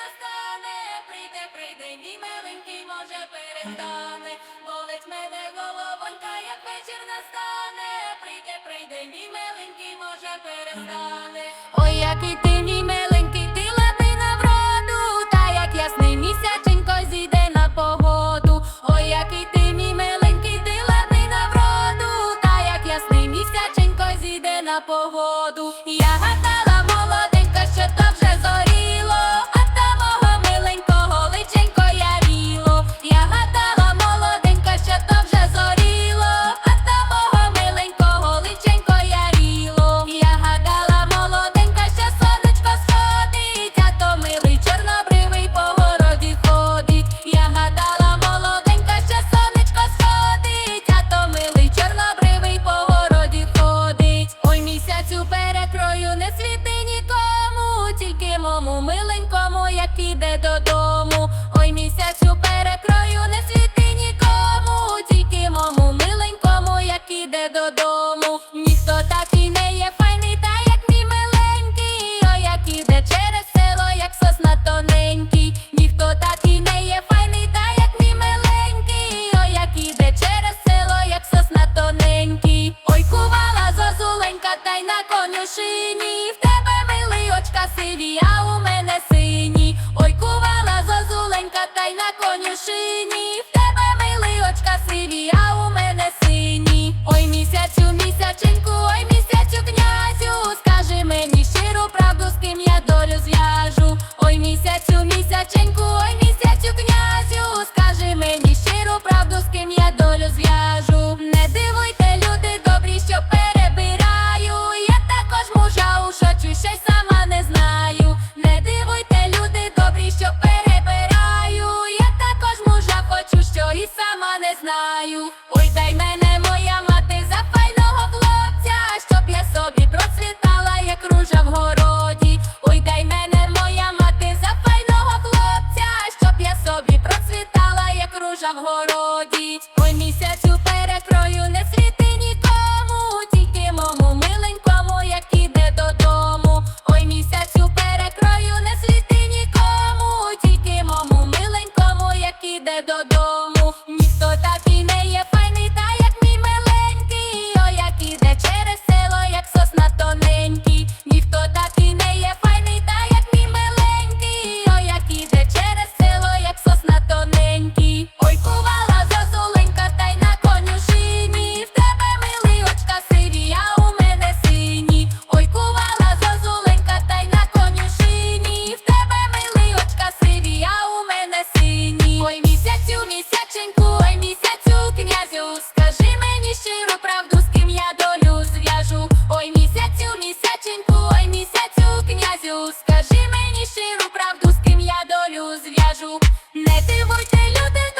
настане, прийде, прийде, мій миленький, може, перестане, болить мене головонька, як вечір настане, прийде, прийде, мій миленький, може, перестане. Ой, який ти мій миленький, ти латина вроду, та як ясний місяченько зійде на погоду. Ой, який ти мій миленький, ти латина вроду, та як ясний місяченько зійде на погоду. Я гадала, молоденька, що то вже додому, ой місяцю перекрою, не світи нікому, тільки мому миленькому, як іде додому. Ніхто так і не є файний, та як мій миленький, ой, як іде через село, як сосна тоненький, ніхто так і не є файний, та як мій миленький, ой, як іде через село, як сосна тоненький, ой, кувала зозуленька, та й на конюшині. В тебе милий очка сиві, а у мене сині конюшині. When he said to. не дивуйте люди.